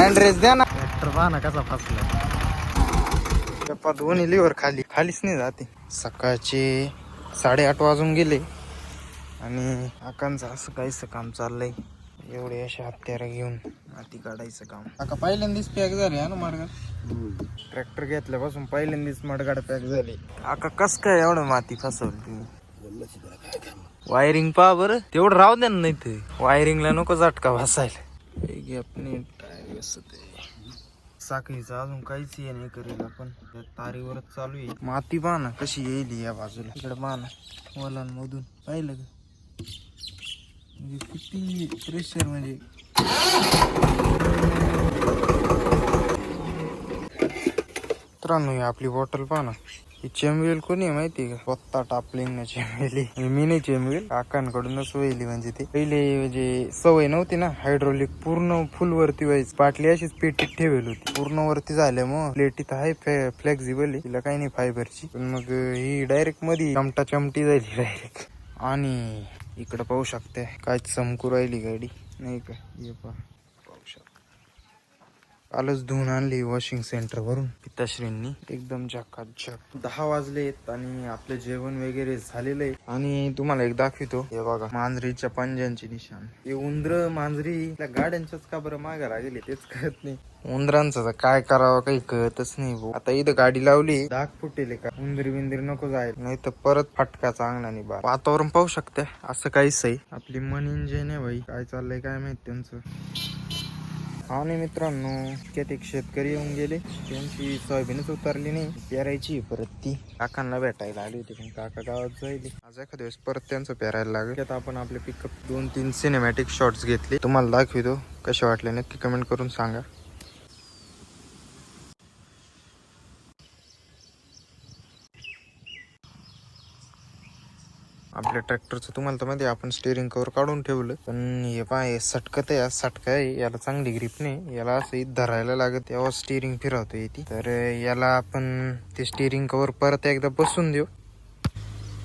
Hand द्या ना. Tractor पहा ना कसा फसला. गप्पा दोन्ही लिव्हर खाली. खालीच नाही जाते. सकाळचे साडेआठ वाजून गेले. आणि आकांचं असं काहीच काम चाललंय. एवढे असे हत्यार घेऊन माती काढायचं काम. आका पहिल्यांदाच पॅक झाले हा ना मार्गात ट्रॅक्टर घेतल्यापासून पहिल्यांदाच मडगाड पॅक झाले. आका कस काय एवढं माती फसवली तुम्ही? वायरिंग पहा बरं. तेवढं राहू द्या ना नाही ते वायरिंगला नको झटका बसायला. हे ते साखळीचं अजून काहीच हे नाही करेल आपण. त्या तारीवरच चालू आहे. माती पहा ना कशी येईल या बाजूला. इकडे पहा वलांमधून पाहिलं का? म्हणजे किती प्रेशर म्हणजे. मित्रांनो आपली बॉटल पहा ना. ही चेमवेल कोणी आहे माहिती आहे का? स्वतः टापलिंग ना चेमवेली मी नाही चेमवेल काकांकडूनच वहिली म्हणजे ते. पहिले म्हणजे सवय नव्हती ना हायड्रोलिक पूर्ण फुल वरती व्हायची. पाटली अशीच पेटीत ठेवेल होती. पूर्ण वरती झाल्या मग प्लेटीत आहे फ्लेक्झिबल आहे. तिला काही नाही फायबरची पण मग ही डायरेक्टमध्ये चमटा चमटी झाली डायरेक्ट आणि इकडं पाहू शकते काय चमकू राहिली गाडी. नाही का? ये पहा. कालच धुवून आणली वॉशिंग सेंटरवरून पिताश्रींनी एकदम झकाझक दहा वाजले आणि आपलं जेवण वगैरे झालेलं आहे. आणि तुम्हाला एक दाखवितो. हे बघा मांजरीच्या पंजांची निशाण. हे उंदर मांजरी त्या गाड्यांच्याच का बरं मागे लागेल तेच कळत नाही. उंदरांचं तर काय करावं काही कळतच नाही भाऊ. आता इथं गाडी लावली. दाग फुटेल का? उंदरी बिंदरी नको जायला. नाही तर परत फाटका चांगला नाही बा वातावरण पाहू शकते. असं काहीच आहे. आपली मन इंजिन आहे भाई. काय चाललंय काय माहीत त्यांचं. हा नाही मित्रांनो त्यात एक शेतकरी येऊन गेले. त्यांची सोयाबीनच उतरली नाही. पेरायची परत ती. काकांना भेटायला आली होती पण काका गावात जाईल आज एखाद्या वेळेस परत त्यांचं पेरायला लागेल. त्यात आपण आपले पिकअप दोन तीन सिनेमॅटिक शॉट्स घेतले. तुम्हाला दाखवितो कसे वाटले नक्की कमेंट करून सांगा. आपल्या ट्रॅक्टरचं तुम्हाला तर माहिती आहे, आपण स्टेअरिंग कवर काढून ठेवलं. पण हे पाय सटकत आहे सटका आहे याला चांगली ग्रीप नाही. याला असं धरायला लागत तेव्हा स्टेअरिंग फिरवतो येते तर याला आपण ते स्टेअरिंग कवर परत एकदा बसून देऊ.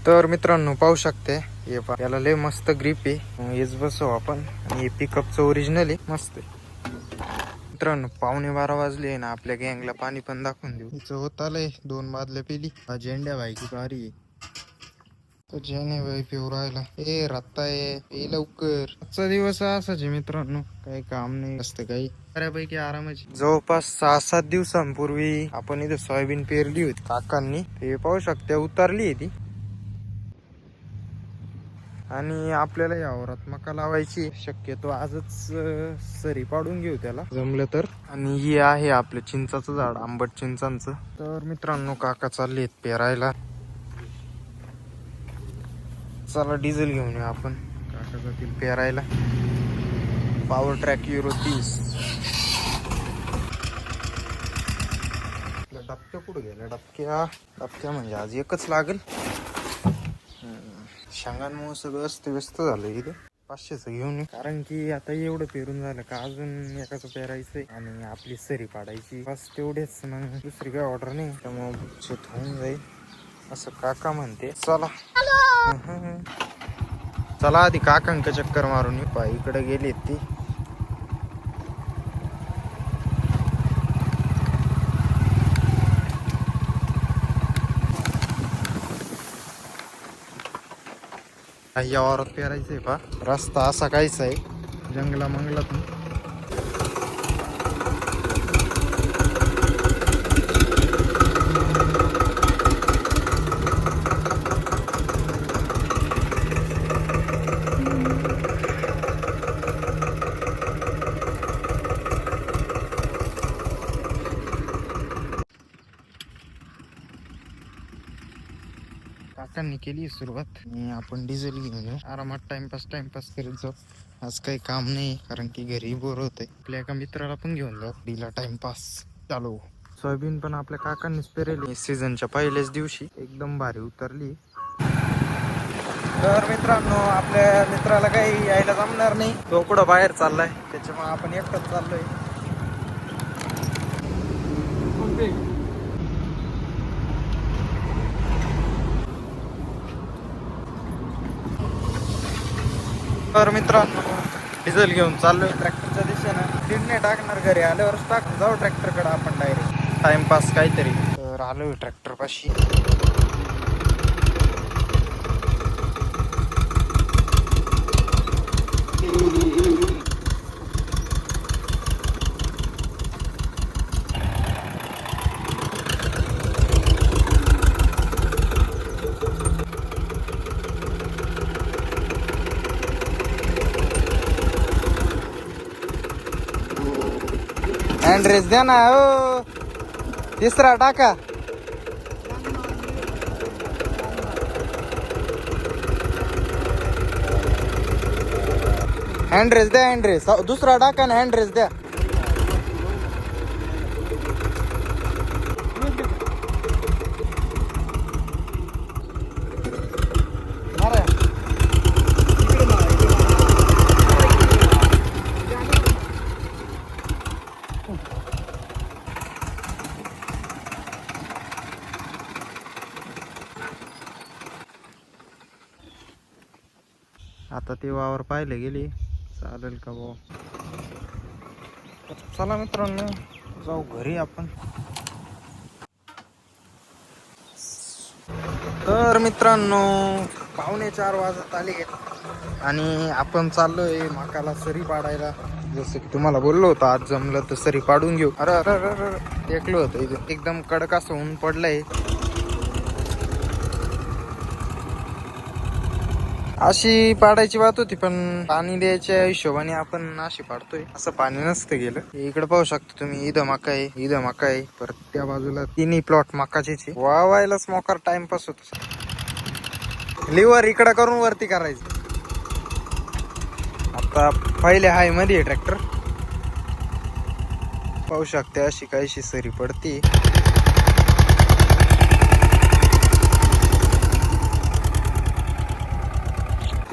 तर मित्रांनो पाहू शकते हे पा याला लय मस्त ग्रीप आहे. हेच बसव आपण. आणि हे पिकअपचं ओरिजिनल आहे मस्त आहे. मित्रांनो पावणे बारा वाजले आहे ना आपल्या गँगला पाणी पण दाखवून देऊ. तिचं होत आलंय दोन बादल्या पेली. झेंड्या बाईकी भारी आहे. तो जेने पिऊ राहिला. ए रत्ता ये ए लवकर. आजचा दिवस असायचे मित्रांनो. काही काम नाही असतं काही. बऱ्यापैकी आरामाची जवळपास सहा सात दिवसांपूर्वी आपण इथे सोयाबीन पेरली होती काकांनी. ते पाहू शकते उतरली आहे ती. आणि आपल्याला या मका लावायची शक्यतो आजच सरी पाडून घेऊ त्याला. जमलं तर. आणि हे आहे आपलं चिंचाचं झाड आंबट चिंचांचं. तर मित्रांनो काका चालले आहेत पेरायला चला डिझेल घेऊन येऊ आपण. काका जातील पेरायला. पॉवर ट्रॅक युरो तीस. आपल्या डबक्या कुठं गेल्या डबक्या? डबक्या म्हणजे आज एकच लागेल. शांगांमुळे सगळं अस्त व्यस्त झालं इथं. पाचशेचं घेऊन ये. कारण की आता एवढं पेरून झालं का अजून एकाचं पेरायचंय आणि आपली सरी पाडायची. बस तेवढेच. मग दुसरी काय ऑर्डर नाही. त्यामुळे होऊन जाईल. असं काका म्हणते. चला. चला आधी काकांक चक्कर मारून येऊ. पा इकडे गेली ती. या वावरात पेरायचंय पा. रस्ता असा काहीच आहे. जंगला मंगलातून. काकांनी केली सुरुवात. आपण डिझेल घेऊन येऊ. आरामात टाइमपास टाइमपास करत जाऊ. आज काही काम नाही कारण की घरी बोर होत आपल्या एका मित्राला पण घेऊन जाऊ. डीला टाइमपास चालू. सोयाबीन पण आपल्या काकांनीच पेरेली. सीझनच्या पहिल्याच दिवशी एकदम भारी उतरली. तर मित्रांनो आपल्या मित्राला काही यायला जमणार नाही. तो कुठं बाहेर चाललाय त्याच्यामुळे आपण एकटाच चाललोय. तर मित्रांनो डिझेल घेऊन चाललोय ट्रॅक्टरच्या दिशेनं. दीड टाकणार घरी आल्यावरच टाक जाऊ ट्रॅक्टरकडे आपण डायरेक्ट टाइमपास काहीतरी. तर आलो ट्रॅक्टरपाशी पाशी द्या ना हो. तिसरा टाका. हँड्रेस द्या हँड्रेस दुसरा टाका ना हँड्रेस द्या मारा. आता ते वावर पाहिले गेली. चालेल का भाऊ चला मित्रांनो जाऊ घरी आपण. तर मित्रांनो पावणे चार वाजत आले आणि आपण चाललोय माकाला सरी पाडायला. जसं की तुम्हाला बोललो होतो आज जमलं तर सरी पाडून घेऊ. अरे अरे अरे अरे, होतं. एकदम कडक असं ऊन पडलंय. अशी पाडायची बात होती पण पाणी द्यायच्या हिशोबाने आपण अशी पाडतोय. असं पाणी नसतं गेलं. इकडे पाहू शकता तुम्ही इथं मका आहे इथं मका आहे. परत त्या बाजूला तिन्ही प्लॉट मकाचीच आहे. वावायलाच मोकार टाइमपास होतो लिव्हर इकडं करून वरती करायचं. आता पहिले हायमध्ये ट्रॅक्टर पाहू शकते अशी काहीशी सरी पडती.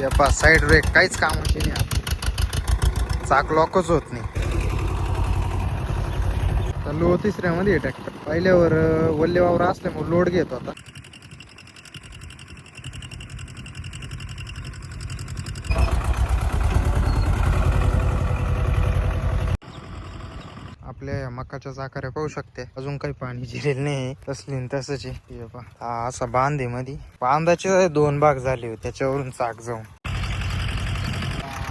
ते पा साईड ब्रेक काहीच कामाची नाही आपली. चाक लॉकच होत नाही. चालू तिसऱ्यामध्ये ट्रॅक्टर पहिल्यावर वल्लेवावर वल्ले वावर असल्यामुळे लोड घेतो आता. आपल्या या पाहू शकते. अजून काही पाणी जिरेल नाही. तसली तसच. तसंच आहे हा असा बांध आहे मध्ये बांधाचे दोन भाग झाले होते. त्याच्यावरून चाक जाऊन.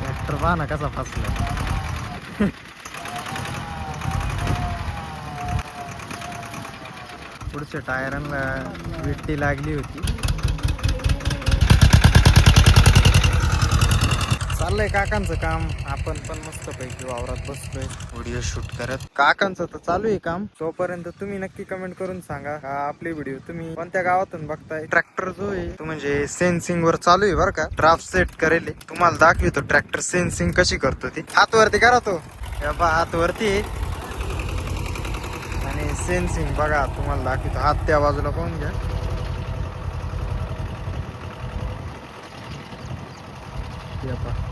ट्रॅक्टर पहा ना कसा फसला. पुढच्या टायरांना विट्टी लागली होती. चाललंय काकांचं काम. आपण पण मस्त पैकी वावरात बसलोय. व्हिडिओ शूट करत. काकांचं तर चालू आहे काम. तोपर्यंत तुम्ही नक्की कमेंट करून सांगा का आपली व्हिडिओ तुम्ही कोणत्या गावातून बघताय? ट्रॅक्टर जो आहे तो म्हणजे सेन्सिंग वर चालू आहे बरं का. ड्राफ्ट सेट करेल. तुम्हाला दाखवतो ट्रॅक्टर सेन्सिंग कशी करतो ती. हात वरती करा तो. पहा, हात वरती. आणि सेन्सिंग बघा तुम्हाला दाखवतो. हात त्या बाजूला पाहून घ्या हे पहा.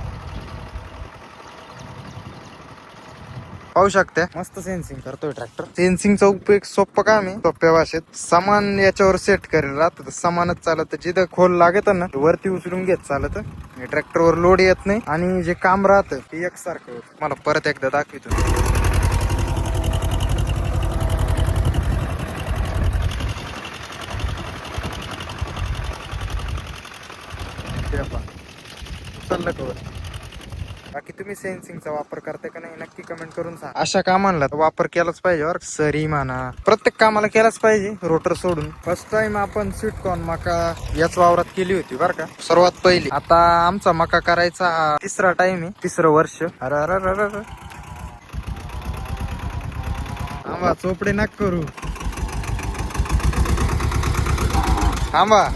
पाहू शकते. मस्त सेन्सिंग करतोय ट्रॅक्टर सेन्सिंगचा उपयोग सोपं काम आहे. सोप्या भाषेत सामान याच्यावर सेट करेल राहत समानच चालत. जिथं खोल लागत ना वरती उचलून घेत चालत. ट्रॅक्टर वर लोड येत नाही. आणि जे काम राहतं ते एकसारखं होतं. मला परत एकदा दाखवतो. हे पहा. बाकी तुम्ही सेन्सिंगचा वापर करताय का नाही नक्की कमेंट करून सांगा. अशा कामांना तर वापर केलाच पाहिजे बरं सरी म्हणा प्रत्येक कामाला केलाच पाहिजे रोटर सोडून. फर्स्ट टाइम आपण स्वीट कॉर्न मका याच वावरात केली होती बरं का. सर्वात पहिली. आता आमचा मका करायचा हा तिसरा टाइम आहे तिसरं वर्ष. अरे अरे अरे अरे थांबा चोपडे नाक करू. थांबा.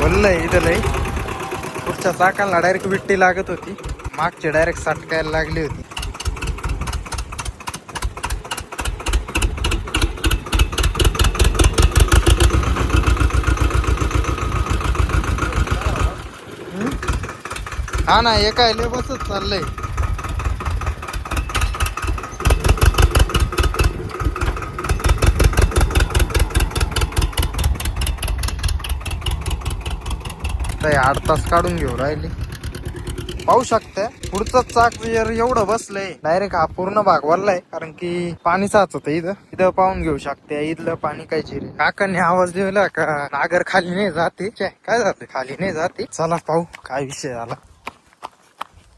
बोललंय इथं लई पुढच्या चाकाला डायरेक्ट विट्टी लागत होती. मागची डायरेक्ट सटकायला लागली होती. हा ना एका लेबसच चाललंय. आठ तास काढून घेऊ राहिले. पाहू शकते पुढच चाक जर एवढं बसलंय. डायरेक्ट हा पूर्ण भाग वरलाय कारण की पाणी साच होत इथं. इथं पाहून घेऊ शकते इथलं पाणी काय चिरे काकांनी आवाज दिला का नागर खाली नाही जाते. काय जाते? खाली नाही जाते. चला पाहू काय विषय झाला.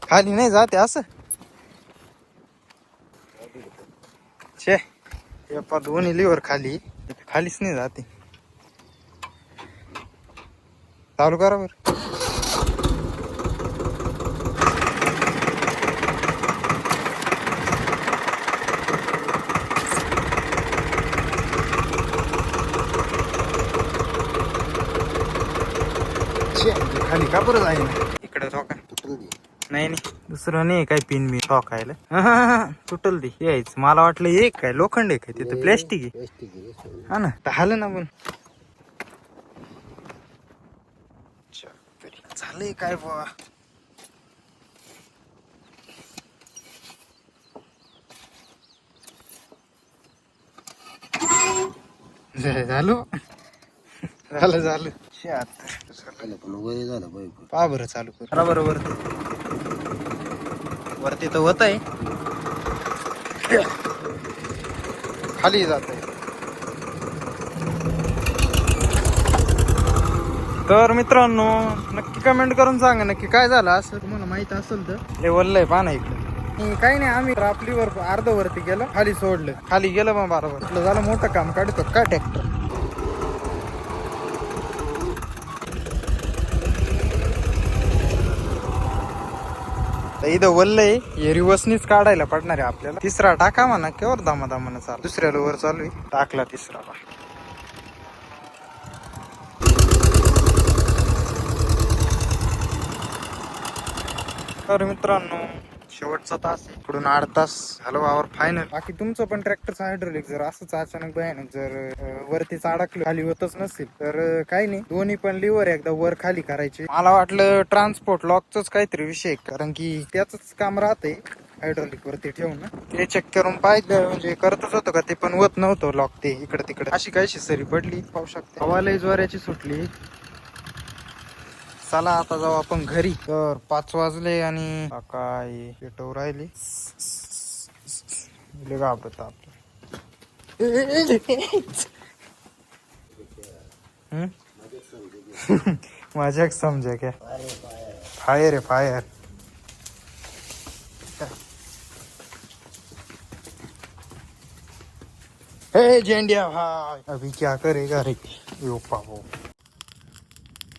खाली नाही जाते असं. छे हे दोन्ही लिव्हर खाली. खालीच नाही जाते. चालू करा बर. छे, खाली का बरं जाईल इकडे तो का नाही नाही. दुसरं नाही काय पिन बी टोकायला तुटल ती यायच. मला वाटलं एक काय लोखंड आहे काय तिथं प्लॅस्टिक आहे. हा ना. झालं ना पण. झालंय काय बुवा? झालं. झालं झालं. शहात्तर. पण वय झालं पहा बरं चालू कर. करा बरं. वरती तर होत आहे खाली जात आहे तर मित्रांनो नक्की कमेंट करून सांगा नक्की काय झालं असं. तुम्हाला माहीत असेल तर. लेवलला आहे पाहा इकडं काही नाही आम्ही आपलीवर अर्ध वरती गेलं खाली सोडलं. खाली गेलं मग बरोबर आपलं झालं मोठं काम काढतो काय ट्रॅक्टर? तर इथं वल्लय हे रिवर्सनीच काढायला पडणार आहे आपल्याला. तिसरा टाका म्हणा केवर दामा दामानं चालू. दुसऱ्या वर चालू आहे. टाकला तिसरा तर मित्रांनो शेवटचा तास. इकडून आठ तास झालं वावर फायनल बाकी तुमचं पण ट्रॅक्टरचं हायड्रोलिक जर असंच अचानक भयानक जर वरतीच अडकलं खाली होतच नसेल तर काही नाही. दोन्ही पण लिव्हर एकदा वर खाली करायचे. मला वाटलं ट्रान्सपोर्ट लॉकच काहीतरी विषय. कारण की त्याच काम राहते हायड्रोलिक वरती ठेवून. ते चेक करून पाहिलं म्हणजे करतच होतं का ते पण होत नव्हतं लॉक ते इकडे तिकडे. अशी काहीशी सरी पडली पाहू शकते. हवा लय ज्वाऱ्याची सुटली. चला आता जाऊ आपण घरी. तर पाच वाजले आणि काय पेटव राहिली. घाबरत आपलं हम्म? मजाक समजा क्या? फायर आहे फायर. हे जेंडिया भाई अभी क्या करेगा रे यो पावो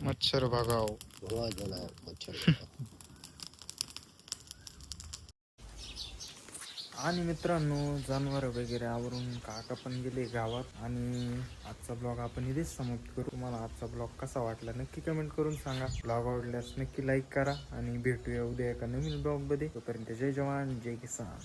मच्छर भगाओ धुवा झाला मच्छर आणि मित्रांनो जनावर वगैरे आवरून काका पण गेले गावात आणि आजचा ब्लॉग आपण इथेच समाप्त करू. तुम्हाला आजचा ब्लॉग कसा वाटला नक्की कमेंट करून सांगा. ब्लॉग आवडल्यास नक्की लाईक करा आणि भेटूया उद्या एका नवीन ब्लॉगमध्ये. तोपर्यंत जय जवान जय किसान.